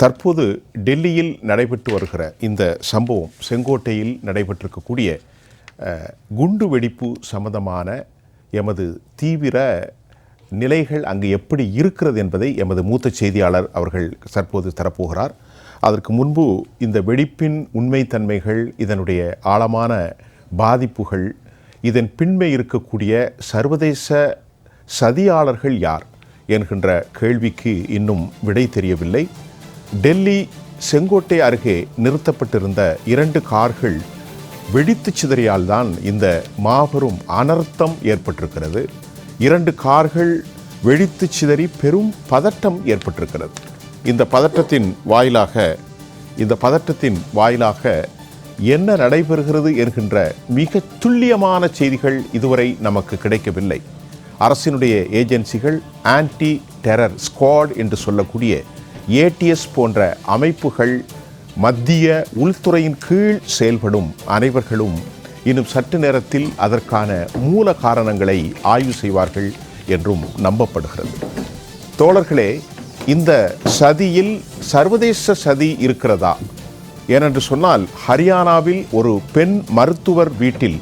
தற்போது டெல்லியில் நடைபெற்று வருகிற இந்த சம்பவம் செங்கோட்டையில் நடைபெற்றிருக்கக்கூடிய குண்டு வெடிப்பு சம்பந்தமான எமது தீவிர நிலைகள் அங்கு எப்படி இருக்கிறது என்பதை எமது மூத்த செய்தியாளர் அவர்கள் தற்போது தரப்போகிறார். அதற்கு முன்பு இந்த வெடிப்பின் உண்மைத்தன்மைகள் இதனுடைய ஆழமான பாதிப்புகள் இதன் பின்மை இருக்கக்கூடிய சர்வதேச சதியாளர்கள் யார் என்கின்ற கேள்விக்கு இன்னும் விடை தெரியவில்லை. டெல்லி செங்கோட்டை அருகே நிறுத்தப்பட்டிருந்த இரண்டு கார்கள் வெடித்து சிதறியால் தான் இந்த மாபெரும் அனர்த்தம் ஏற்பட்டிருக்கிறது. இரண்டு கார்கள் வெடித்து சிதறி பெரும் பதட்டம் ஏற்பட்டிருக்கிறது. இந்த பதட்டத்தின் வாயிலாக இந்த பதட்டத்தின் வாயிலாக என்ன நடைபெறுகிறது என்கின்ற மிக துல்லியமான செய்திகள் இதுவரை நமக்கு கிடைக்கவில்லை. அரசினுடைய ஏஜென்சிகள் ஆன்டி டெரர் ஸ்குவாட் என்று சொல்லக்கூடிய ஏடிஎஸ் போன்ற அமைப்புகள் மத்திய உள்துறையின் கீழ் செயல்படும் அனைவர்களும் இன்னும் சற்று நேரத்தில் அதற்கான மூல காரணங்களை ஆய்வு செய்வார்கள் என்றும் நம்பப்படுகிறது. தோழர்களே இந்த சதியில் சர்வதேச சதி இருக்கிறதா? ஏனென்று சொன்னால் ஹரியானாவில் ஒரு பெண் மருத்துவர் வீட்டில்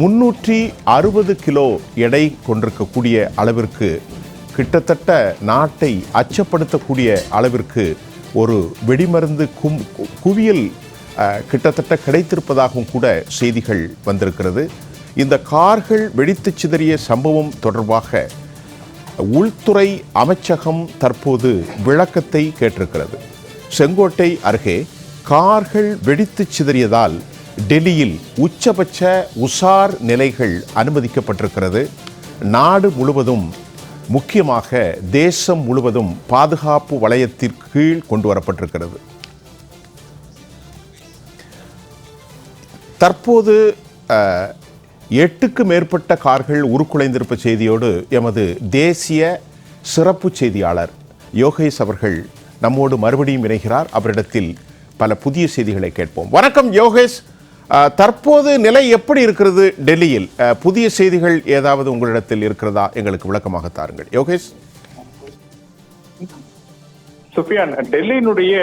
முன்னூற்றி அறுபது கிலோ எடை கொண்டிருக்கக்கூடிய அளவிற்கு கிட்டத்தட்ட நாட்டை அச்சப்படுத்தக்கூடிய அளவிற்கு ஒரு வெடிமருந்து கும் குவியல் கிட்டத்தட்ட கிடைத்திருப்பதாகவும் கூட செய்திகள் வந்திருக்கிறது. இந்த கார்கள் வெடித்து சிதறிய சம்பவம் தொடர்பாக உள்துறை அமைச்சகம் தற்போது விளக்கத்தை கேட்டிருக்கிறது. செங்கோட்டை அருகே கார்கள் வெடித்து சிதறியதால் டெல்லியில் உச்சபட்ச உசார் நிலைகள் அனுமதிக்கப்பட்டிருக்கிறது. நாடு முழுவதும் முக்கியமாக தேசம் முழுவதும் பாதுகாப்பு வளையத்திற்கு கீழ் கொண்டு வரப்பட்டிருக்கிறது தற்போது எட்டுக்கு மேற்பட்ட கார்கள் உருக்குலைந்திருப்ப செய்தியோடு எமது தேசிய சிறப்பு செய்தியாளர் யோகேஷ் அவர்கள் நம்மோடு மறுபடியும் இணைகிறார். அவரிடத்தில் பல புதிய செய்திகளை கேட்போம். வணக்கம் யோகேஷ். தற்போது நிலை எப்படி இருக்கிறது டெல்லியில்? புதிய செய்திகள் ஏதாவது உங்களிடத்தில் இருக்கிறதா? எங்களுக்கு விளக்கமாக தாருங்கள். யோகேஷ்? சுஃபியான் டெல்லியினுடைய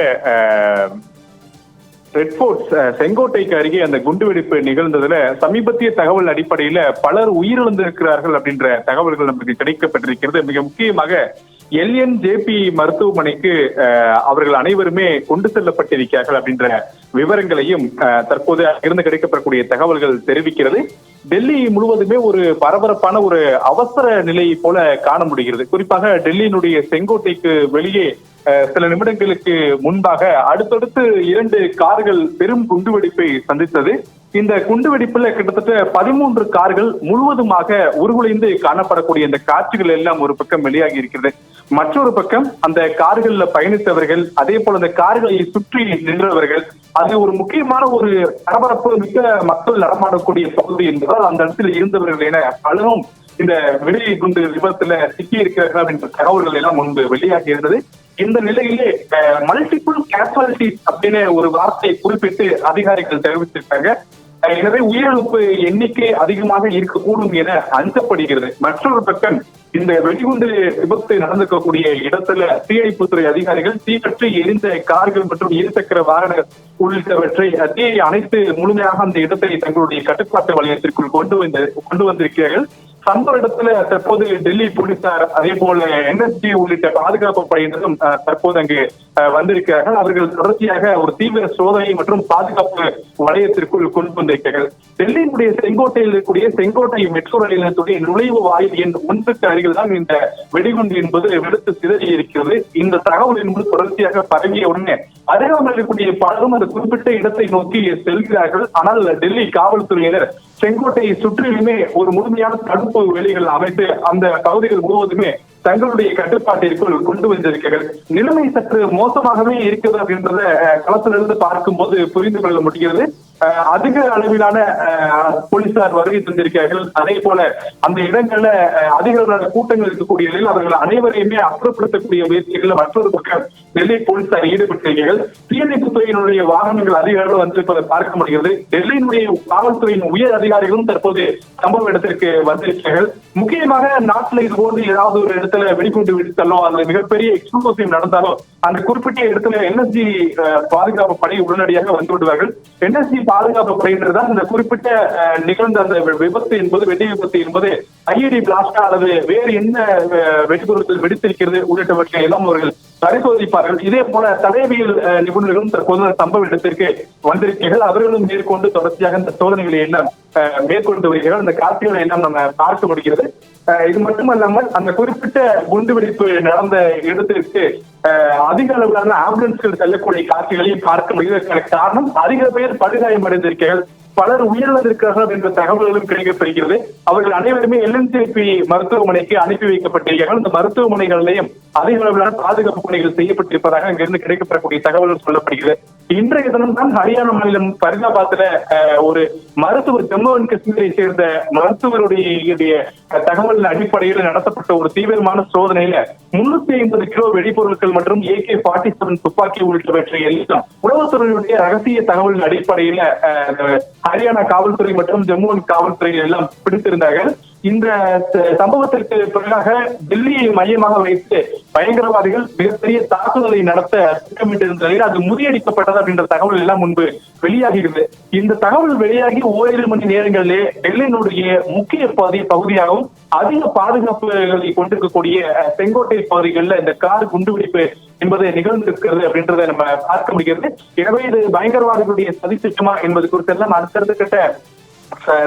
ரெட் ஃபோர்ட் செங்கோட்டைக்கு அருகே அந்த குண்டுவெடிப்பு நிகழ்ந்ததுல சமீபத்திய தகவல் அடிப்படையில பலர் உயிரிழந்திருக்கிறார்கள் அப்படின்ற தகவல்கள் நமக்கு கிடைக்கப்பட்டிருக்கிறது. மிக முக்கியமாக எல்என் ஜேபி மருத்துவமனைக்கு அவர்கள் அனைவருமே கொண்டு செல்லப்பட்டிருக்கிறார்கள் அப்படின்ற விவரங்களையும் தற்போது இருந்து கிடைக்கப்படக்கூடிய தகவல்கள் தெரிவிக்கிறது. டெல்லி முழுவதுமே ஒரு பரபரப்பான ஒரு அவசர நிலை போல காண முடிகிறது. குறிப்பாக டெல்லியினுடைய செங்கோட்டைக்கு வெளியே சில நிமிடங்களுக்கு முன்பாக அடுத்தடுத்து இரண்டு கார்கள் பெரும் குண்டுவெடிப்பை சந்தித்தது. இந்த குண்டுவெடிப்புல கிட்டத்தட்ட பதிமூன்று கார்கள் முழுவதுமாக உருகுலைந்து காணப்படக்கூடிய இந்த காட்சிகள் எல்லாம் ஒரு பக்கம் வெளியாகி இருக்கிறது. மற்றொரு பக்கம் அந்த கார்கள்ல பயணித்தவர்கள் அதே போல அந்த கார்களை சுற்றி நின்றவர்கள் அது ஒரு முக்கியமான ஒரு பரபரப்பு மிக்க மக்கள் நடமாடக்கூடிய பகுதி என்பதால் அந்த இடத்தில் இருந்தவர்கள் என பலரும் இந்த வெடி குண்டு விபத்துல சிக்கி இருக்கிறார்கள் என்ற தகவல்கள் எல்லாம் முன்பு வெளியாகி இருந்தது. இந்த நிலையிலே மல்டிபிள் கேசுவாலிட்டிஸ் அப்படின்னு ஒரு வார்த்தையை குறிப்பிட்டு அதிகாரிகள் தெரிவித்திருக்காங்க. எனவே உயிரிழப்பு எண்ணிக்கை அதிகமாக இருக்கக்கூடும் என அஞ்சப்படுகிறது. மற்றொரு பக்கம் இந்த வெடிகுண்டு விபத்து நடந்திருக்கக்கூடிய இடத்துல தீயணைப்புத்துறை அதிகாரிகள் தீப்பற்றி எரிந்த கார்கள் மற்றும் இருசக்கர வாகன உள்ளிட்டவற்றை தீயை அனைத்து முழுமையாக அந்த இடத்தை தங்களுடைய கட்டுப்பாட்டு வலயத்திற்குள் கொண்டு வந்து கொண்டு வந்திருக்கிறார்கள். சம்பவ இடத்துல தற்போது டெல்லி போலீசார் அதே போல என்எஸ்டி உள்ளிட்ட பாதுகாப்பு படையினரும் தற்போது அங்கு வந்திருக்கிறார்கள். அவர்கள் தொடர்ச்சியாக ஒரு தீவிர சோதனை மற்றும் பாதுகாப்பு வளையத்திற்குள் கொண்டு வந்திருக்கிறார்கள். டெல்லியினுடைய செங்கோட்டையில் இருக்கக்கூடிய செங்கோட்டை மெட்ரோ ரயில் நிலையத்துடைய நுழைவு வாயில் எண் ஒன்றுக்கு அருகில் தான் இந்த வெடிகுண்டு என்பது வெடித்து சிதறி இருக்கிறது இந்த தகவல் என்பது தொடர்ச்சியாக பரவிய உடனே அருகாமல் இருக்கக்கூடிய பலரும் அந்த குறிப்பிட்ட இடத்தை நோக்கி செல்கிறார்கள். ஆனால் டெல்லி காவல்துறையினர் செங்கோட்டையை சுற்றிலுமே ஒரு முழுமையான தடுப்பு வேலிகள் அமைத்து அந்த பகுதிகள் முழுவதுமே தங்களுடைய கட்டுப்பாட்டிற்குள் கொண்டு வந்திருக்கிறார்கள். நிலைமை சற்று மோசமாகவே இருக்கிறது அப்படின்றத அஹ், களத்திலிருந்து பார்க்கும்போது புரிந்து கொள்ள முடிகிறது. அதிக அளவிலான போலீசார் வருகை தந்திருக்கிறார்கள். அதே போல அந்த இடங்கள்ல அஹ், அதிக அளவிலான கூட்டங்கள் இருக்கக்கூடிய நிலையில் அவர்கள் அனைவரையுமே அப்புறப்படுத்தக்கூடிய முயற்சிகள் மற்றொரு பக்கம் டெல்லி போலீசார் ஈடுபட்டிருக்கிறார்கள். தீயணைப்பு துறையினுடைய வாகனங்கள் அதிக அளவில் வந்திருப்பதை பார்க்க முடிகிறது. டெல்லியினுடைய காவல்துறையின் உயர் அதிகாரிகளும் தற்போது சம்பவ இடத்திற்கு வந்திருக்கிறார்கள். முக்கியமாக நாட்டில் இது போன்று ஏதாவது ஒரு இடத்துல வெடிகுண்டு வெடித்தாலோ அல்லது மிகப்பெரிய எக்ஸ்ப்ளோசிவ் நடந்தாலோ அந்த குறிப்பிட்ட இடத்துல என்எஸ்ஜி பாதுகாப்பு படை உடனடியாக வந்து விடுவார்கள். என்எஸ்ஜி பாதுகாப்பு படையினர் தான் இந்த குறிப்பிட்ட நிகழ்ந்த அந்த விபத்து என்பது வெடி விபத்து என்பது ஐஇடி பிளாஸ்டா அல்லது வேறு என்ன வெடிபொருட்கள் வெடித்திருக்கிறது உள்ளிட்டவற்றை எல்லாம் அவர்கள் பரிசோதிப்பார்கள். இதே போல தடயவியல் நிபுணர்களும் தற்போது சம்பவ இடத்திற்கு வந்திருக்கிறார்கள். அவர்களும் மேற்கொண்டு தொடர்ச்சியாக இந்த சோதனைகளை எல்லாம் அஹ், மேற்கொண்டு வருகிறார்கள். இந்த காட்சிகளை எல்லாம் நம்ம பார்க்க முடிகிறது. இது மட்டுமல்லாமல் அந்த குறிப்பிட்ட குண்டுவெடிப்பு நடந்த இடத்திற்கு அதிக அளவிலான ஆம்புலன்ஸ்கள் செல்லக்கூடிய காட்சிகளையும் பார்க்க முடிகிறது காரணம் அதிக பேர் படுகாயமடைந்திருக்கிறார்கள் பலர் உயிரிழந்திருக்கிறார்கள் என்ற தகவல்களும் கிடைக்கப்பெறுகிறது அவர்கள் அனைவருமே எல்என்சிபி மருத்துவமனைக்கு அனுப்பி வைக்கப்பட்டிருக்கிறார்கள். இந்த மருத்துவமனைகளிலேயும் அதிக அளவிலான பாதுகாப்பு பணிகள் செய்யப்பட்டிருப்பதாக அங்கிருந்து கிடைக்கப்பெறக்கூடிய தகவல்கள் சொல்லப்படுகிறது. இன்றைய தினம் தான் ஹரியானா மாநிலம் பரிதாபாத்ல ஒரு மருத்துவர் ஜம்மு அண்ட் காஷ்மீரை சேர்ந்த மருத்துவருடைய தகவலின் அடிப்படையில் நடத்தப்பட்ட ஒரு தீவிரமான சோதனையில முன்னூத்தி ஐம்பது கிலோ வெடிபொருட்கள் மற்றும் ஏகே ஃபார்ட்டி செவன் துப்பாக்கி உள்ளிட்டவற்றை எல்லாம் உளவுத்துறையுடைய ரகசிய தகவலின் அடிப்படையில அஹ், ஹரியானா காவல்துறை மற்றும் ஜம்மு காவல்துறை எல்லாம் பிடித்திருந்தார்கள். இந்த சம்பவத்திற்கு பிறகாக டெல்லியை மையமாக வைத்து பயங்கரவாதிகள் மிகப்பெரிய தாக்குதலை நடத்த திட்டமிட்டிருந்த நிலையில் அது முறியடிக்கப்பட்டது அப்படின்ற தகவல் எல்லாம் முன்பு வெளியாகிறது இந்த தகவல் வெளியாகி ஓரிரு மணி நேரங்களிலே டெல்லியினுடைய முக்கிய பகுதி பகுதியாகவும் அதிக பாதுகாப்புகளை கொண்டிருக்கக்கூடிய செங்கோட்டை பகுதிகளில் இந்த கார் குண்டுவெடிப்பு என்பது நிகழ்ந்திருக்கிறது அப்படின்றத நம்ம பார்க்க முடிகிறது. எனவே இது பயங்கரவாதிகளுடைய சதி திட்டமா என்பது குறித்தெல்லாம் அடுத்தடுத்த கட்ட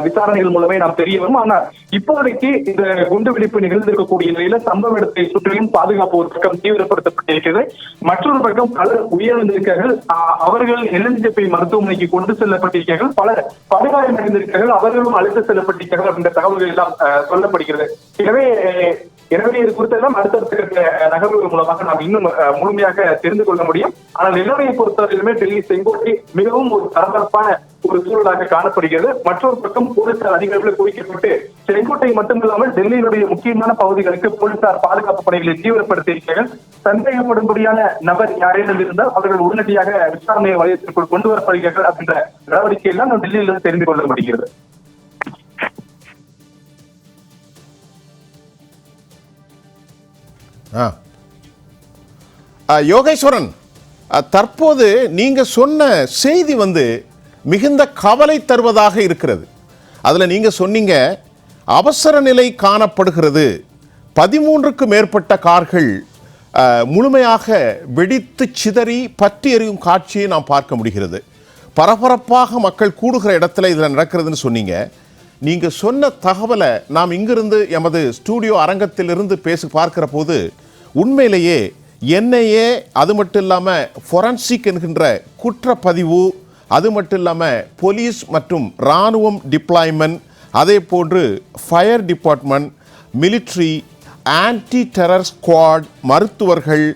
விசாரணைகள் மூலமே நாம் தெரிய வரும். ஆனா இப்போதைக்கு இந்த குண்டுவெடிப்பு நிகழ்ந்திருக்கக்கூடிய நிலையில சம்பவ இடத்தை சுற்றிலும் பாதுகாப்பு ஒரு பக்கம் தீவிரப்படுத்தப்பட்டிருக்கிறது. மற்றொரு பக்கம் பலர் உயிரிழந்திருக்கிறார்கள். அவர்கள் எல்என்ஜிபி மருத்துவமனைக்கு கொண்டு செல்லப்பட்டிருக்கிறார்கள். பலர் படுகாயம் அடைந்திருக்கிறார்கள். அவர்களும் அழைத்து செல்லப்பட்டிருக்கிறார்கள் அப்படின்ற தகவல்கள் எல்லாம் அஹ், சொல்லப்படுகிறது. எனவே எனவே இது குறித்தெல்லாம் அடுத்தடுத்த கட்ட நகர்வுகள் மூலமாக நாம் இன்னும் முழுமையாக தெரிந்து கொள்ள முடியும். ஆனால் நிலைமையை பொறுத்தவரையிலுமே டெல்லி செங்கோட்டை மிகவும் ஒரு பரபரப்பான ஒரு சூழலாக காணப்படுகிறது. மற்றொரு பக்கம் போலீசார் அதிக அளவில் குவிக்கப்பட்டு செங்கோட்டை மட்டுமில்லாமல் டெல்லியினுடைய முக்கியமான பகுதிகளுக்கு போலீசார் பாதுகாப்பு பணிகளை தீவிரப்படுத்தியிருக்கிறார்கள். சந்தேகப்படும்படியான நபர் யாரேனும் இருந்தால் அவர்கள் உடனடியாக விசாரணை வலயத்திற்குள் கொண்டு வரப்படுகிறார்கள் அப்படின்ற நடவடிக்கை எல்லாம் நாம் டெல்லியிலிருந்து தெரிந்து கொள்ள முடிகிறது. யோகேஸ்வரன் தற்போது நீங்க சொன்ன செய்தி வந்து மிகுந்த கவலை தருவதாக இருக்கிறது. அதில் நீங்கள் சொன்னீங்க அவசர நிலை காணப்படுகிறது. பதிமூன்றுக்கு மேற்பட்ட கார்கள் முழுமையாக வெடித்து சிதறி பற்றி எறியும் காட்சியை நாம் பார்க்க முடிகிறது. பரபரப்பாக மக்கள் கூடுகிற இடத்துல இதில் நடக்கிறதுன்னு சொன்னீங்க. நீங்கள் சொன்ன தகவலை நாம் இங்கிருந்து எமது ஸ்டூடியோ அரங்கத்திலிருந்து பேசி பார்க்கிற போது உண்மையிலேயே என்னையே அது மட்டும் இல்லாமல் ஃபொரன்சிக் என்கின்ற குற்றப்பதிவு அது மட்டும் இல்லாமல் போலீஸ் மற்றும் இராணுவம் டிப்ளாய்மெண்ட் அதே போன்று fire department military anti terror squad மருத்துவர்கள்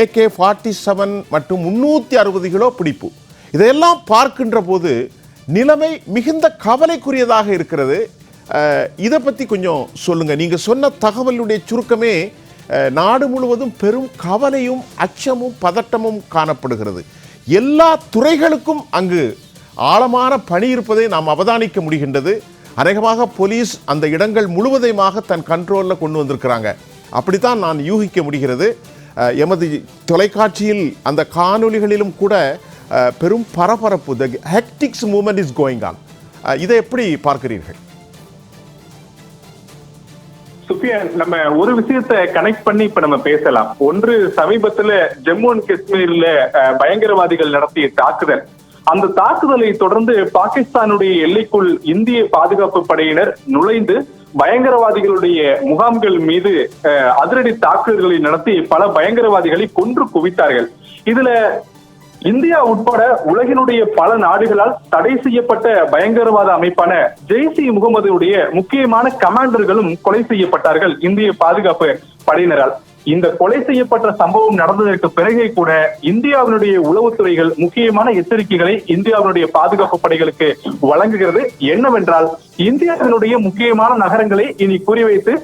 ஏகே ஃபார்ட்டி செவன் மற்றும் முன்னூற்றி அறுபது கிலோ பிடிப்பு. இதையெல்லாம் பார்க்கின்ற போது நிலைமை மிகுந்த கவலைக்குரியதாக இருக்கிறது. இதை பற்றி கொஞ்சம் சொல்லுங்கள் நீங்கள் சொன்ன தகவலுடைய சுருக்கமே நாடு முழுவதும் பெரும் கவலையும் அச்சமும் பதட்டமும் காணப்படுகிறது. எல்லா துறைகளுக்கும் அங்கு ஆழமான பணி இருப்பதை நாம் அவதானிக்க முடிகின்றது. அநேகமாக போலீஸ் அந்த இடங்கள் முழுவதையுமாக தன் கண்ட்ரோலில் கொண்டு வந்திருக்கிறாங்க. அப்படித்தான் நான் யூகிக்க முடிகிறது. எமது தொலைக்காட்சியில் அந்த காணொலிகளிலும் கூட பெரும் பரபரப்பு the hectics moment is going on இதை எப்படி பார்க்கிறீர்கள்? சுஃபியன் நம்ம ஒரு விஷயத்த கனெக்ட் பண்ணி இப்ப நம்ம பேசலாம். ஒன்று சமீபத்துல ஜம்மு அண்ட் காஷ்மீர்ல பயங்கரவாதிகள் நடத்திய தாக்குதல். அந்த தாக்குதலை தொடர்ந்து பாகிஸ்தானுடைய எல்லைக்குள் இந்திய பாதுகாப்பு படையினர் நுழைந்து பயங்கரவாதிகளுடைய முகாம்கள் மீது அஹ், அதிரடி தாக்குதல்களை நடத்தி பல பயங்கரவாதிகளை கொன்று குவித்தார்கள். இதுல இந்தியா உட்பட உலகினுடைய பல நாடுகளால் தடை செய்யப்பட்ட பயங்கரவாத அமைப்பான ஜெய்ஸ் இ முகமதுடைய முக்கியமான கமாண்டர்களும் கொலை செய்யப்பட்டார்கள் இந்திய பாதுகாப்பு படையினரால். இந்த கொலை செய்யப்பட்ட சம்பவம் நடந்ததற்கு பிறகே கூட இந்தியாவினுடைய உளவுத்துறைகள் முக்கியமான எச்சரிக்கைகளை இந்தியாவினுடைய பாதுகாப்பு படைகளுக்கு வழங்குகிறது. என்னவென்றால் இந்தியாவினுடைய முக்கியமான நகரங்களை இனி குறிவைத்து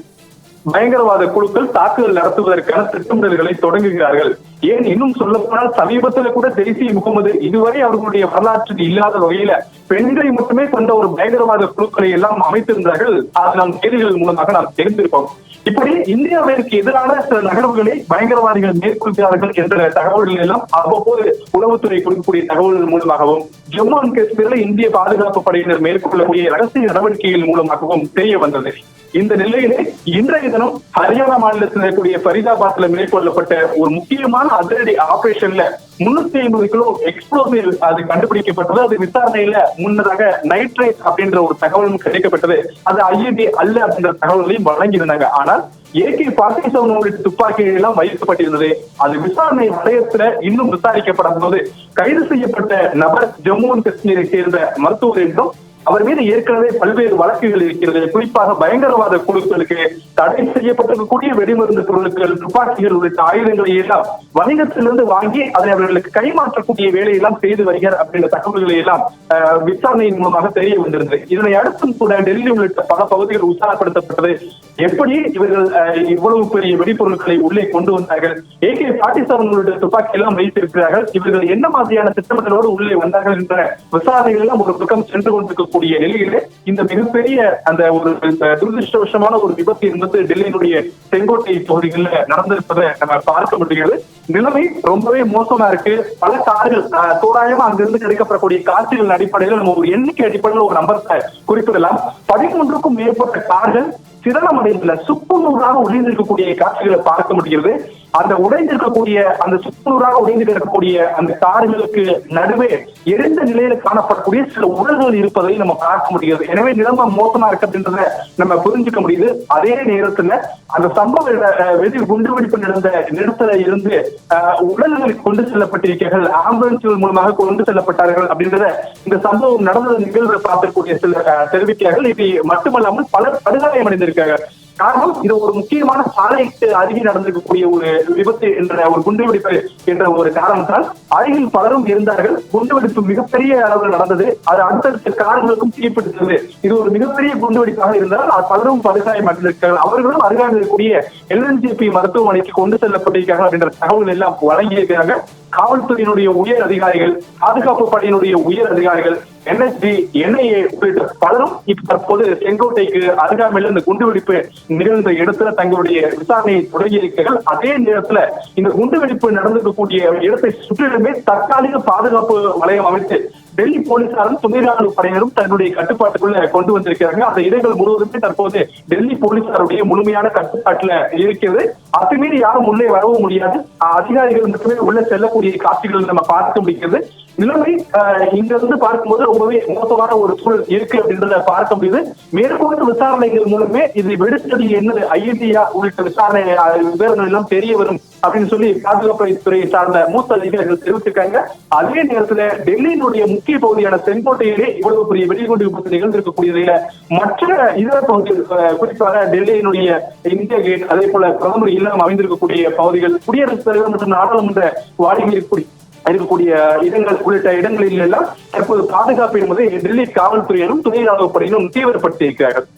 பயங்கரவாத குழுக்கள் தாக்குதல் நடத்துவதற்கான திட்டமிடல்களை தொடங்குகிறார்கள். ஏன் இன்னும் சொல்ல போனால் சமீபத்துல கூட தேசிய முகமது இதுவரை அவர்களுடைய வரலாற்றில் இல்லாத வகையில பெண்களை மட்டுமே கொண்ட ஒரு பயங்கரவாத குழுக்களை எல்லாம் அமைத்திருந்தார்கள். அதை நாம் செய்திகள் மூலமாக நாம் தெரிந்திருப்போம். இப்படி இந்தியாவிற்கு எதிரான சில நகர்வுகளை பயங்கரவாதிகள் மேற்கொள்கிறார்கள் என்ற தகவல்கள் எல்லாம் அவ்வப்போது உளவுத்துறை கொடுக்கக்கூடிய தகவல்கள் மூலமாகவும் ஜம்மு அண்ட் காஷ்மீரில் இந்திய பாதுகாப்பு படையினர் மேற்கொள்ளக்கூடிய ரகசிய நடவடிக்கைகள் மூலமாகவும் தெரிய வந்தது. இந்த நிலையிலே இன்றைய தினம் ஹரியானா மாநிலத்தில் இருக்கக்கூடிய ஃபரிதாபாத்ல மேற்கொள்ளப்பட்ட ஒரு முக்கியமான அதிரடி ஆபரேஷன்ல முன்னூத்தி ஐம்பது கிலோ எக்ஸ்ப்ளோசிவ் அது கண்டுபிடிக்கப்பட்டது. அது விசாரணையில முன்னதாக நைட்ரேட் அப்படின்ற ஒரு தகவலும் கிடைக்கப்பட்டது. அது ஐஎன்டி அல்ல அப்படின்ற தகவல்களையும் வழங்கியிருந்தாங்க. ஆனால் ஏகே பார்ட்டி செவன் உள்ளிட்ட துப்பாக்கிகள் எல்லாம் வைக்கப்பட்டிருந்தது. அது விசாரணை வளையத்துல இன்னும் விசாரிக்கப்படும் போது கைது செய்யப்பட்ட நபர் ஜம்மு அண்ட் காஷ்மீரை சேர்ந்த மருத்துவர் என்றும் அவர் மீது ஏற்கனவே பல்வேறு வழக்குகள் இருக்கிறது. குறிப்பாக பயங்கரவாத குழுக்களுக்கு தடை செய்யப்பட்டிருக்கக்கூடிய வெடிமருந்து பொருட்கள் துப்பாக்கிகள் உள்ளிட்ட ஆயுதங்களை எல்லாம் வணிகத்திலிருந்து வாங்கி அதை அவர்களுக்கு கைமாற்றக்கூடிய வேலையெல்லாம் செய்து வருகிறார் அப்படின்ற தகவல்களை எல்லாம் விசாரணையின் மூலமாக தெரிய வந்திருந்தது. இதனை அடுத்தும் கூட டெல்லி உள்ளிட்ட பல பகுதிகள் உற்சாகப்படுத்தப்பட்டது எப்படி இவர்கள் அஹ், இவ்வளவு பெரிய வெடிப்பொருட்களை உள்ளே கொண்டு வந்தார்கள்? ஏ கே பாட்டி செவன் உள்ளிட்ட துப்பாக்கி எல்லாம் வைத்திருக்கிறார்கள். இவர்கள் என்ன மாதிரியான திட்டமிடலோடு உள்ளே வந்தார்கள் என்ற விசாரணைகள் எல்லாம் ஒரு பக்கம் சென்று இருக்கக்கூடிய நிலையிலே இந்த மிகப்பெரிய அந்த ஒரு துரதிருஷ்டவசமான ஒரு விபத்து என்பது டெல்லியினுடைய செங்கோட்டை பகுதிகளில் நடந்திருப்பதை நம்ம பார்க்க முடிகிறது. நிலைமை ரொம்பவே மோசமா இருக்கு. பல கார்கள் தோராயமா அங்கிருந்து கிடைக்கப்படக்கூடிய காட்சிகளின் அடிப்படையில் நம்ம ஒரு எண்ணிக்கை அடிப்படையில் ஒரு நம்பர் குறிப்பிடலாம். பதிமூன்றுக்கும் மேற்பட்ட கார்கள் சிரணமடைந்துள்ள சுக்கு நூறாக உடைந்திருக்கக்கூடிய காட்சிகளை பார்க்க முடிகிறது. அந்த உடைந்திருக்கக்கூடிய அந்த சுக்குநூறாக உடைந்து கிடக்கக்கூடிய அந்த கார்களுக்கு நடுவே எரிந்த நிலையில காணப்படக்கூடிய சில உடல்கள் இருப்பதை நம்ம பார்க்க முடிகிறது. எனவே நிலைமை மோசமா இருக்கு அப்படின்றத நம்ம புரிஞ்சுக்க முடியுது. அதே நேரத்துல அந்த சம்பவ வெடி குண்டுவெடிப்பு நடந்த நிறுத்தல இருந்து அஹ், உடல்கள் கொண்டு செல்லப்பட்டிருக்கிறார்கள். ஆம்புலன்ஸ்கள் மூலமாக கொண்டு செல்லப்பட்டார்கள் அப்படின்றத இந்த சம்பவம் நடந்த நிகழ்வை பார்க்கக்கூடிய சில அஹ், தெரிவிக்கிறார்கள். இது மட்டுமல்லாமல் பலர் படுகாயம் அடைந்திருக்கிறார்கள் காரணம் இது ஒரு முக்கியமான சாலைக்கு அருகே நடந்திருக்கக்கூடிய ஒரு விபத்து என்ற ஒரு குண்டுவெடிப்பு என்ற ஒரு காரணத்தால் அருகில் பலரும் இருந்தார்கள். குண்டுவெடிப்பு மிகப்பெரிய அளவில் நடந்தது. அது அடுத்தடுத்த கார்களுக்கும் தீப்பிடித்தது இது ஒரு மிகப்பெரிய குண்டுவெடிப்பாக இருந்தால் பலரும் படுகாயம் அடைந்திருக்கிறார்கள். அவர்களும் அருகாமல் இருக்கக்கூடிய எல்என்ஜிபி மருத்துவமனைக்கு கொண்டு செல்லப்பட்டிருக்கிறார்கள் அப்படின்ற தகவல்கள் எல்லாம் வழங்கியிருக்கிறாங்க காவல்துறையினுடைய உயர் அதிகாரிகள் பாதுகாப்பு படையினுடைய உயர் அதிகாரிகள் என்எஸ்டி என்ஐஏ உள்ளிட்ட பலரும் இப்ப தற்போது செங்கோட்டைக்கு அருகாமையில் இந்த குண்டுவெடிப்பு நிகழ்ந்த இடத்துல தங்களுடைய விசாரணையை தொடங்கி இருக்கிறார்கள். அதே நேரத்துல இந்த குண்டுவெடிப்பு நடந்திருக்கக்கூடிய இடத்தை சுற்றிலுமே தற்காலிக பாதுகாப்பு வளையம் அமைத்து டெல்லி போலீசாரும் துணை ராணுவ படையினரும் தன்னுடைய கட்டுப்பாட்டுக்குள்ள கொண்டு வந்திருக்கிறாங்க. அந்த இடங்கள் முழுவதுமே தற்போது டெல்லி போலீசாருடைய முழுமையான கட்டுப்பாட்டுல இருக்கிறது. அத்துமீறி யாரும் உள்ளே வரவும் முடியாது. அதிகாரிகள் மட்டுமே உள்ள செல்லக்கூடிய காட்சிகள் நம்ம பார்க்க முடிகிறது நிலைமை இங்க இருந்து பார்க்கும்போது ரொம்பவே மோசமான ஒரு சூழல் இருக்கு அப்படின்றத பார்க்க முடியுது. மேற்கொண்டு விசாரணைகள் மூலமே இது வெடித்தது என்னது? ஐஎன்டியா உள்ளிட்ட விசாரணை விவரங்கள் எல்லாம் தெரிய வரும் அப்படின்னு சொல்லி பாதுகாப்பு துறையை சார்ந்த மூத்த அதிகாரிகள் தெரிவித்திருக்காங்க. அதே நேரத்துல டெல்லியினுடைய முக்கிய பகுதியான செங்கோட்டையிலே இவ்வளவு பெரிய வெடிகுண்டு விபத்து நிகழ்ந்திருக்கக்கூடிய மற்ற இதர பகுதிகள் குறிப்பாக டெல்லியினுடைய இந்திய கேட் அதே போல பிரதமர் இல்லம் அமைந்திருக்கக்கூடிய பகுதிகள் குடியரசுத் தலைவர் மற்றும் நாடாளுமன்ற வாடகை இருக்கக்கூடிய இருக்கக்கூடிய இடங்கள் உள்ளிட்ட இடங்களில் எல்லாம் தற்போது பாதுகாப்பு என்பதை டெல்லி காவல்துறையினரும் துணை ராணுவ படையினரும் தீவிரப்படுத்தி இருக்கிறார்கள்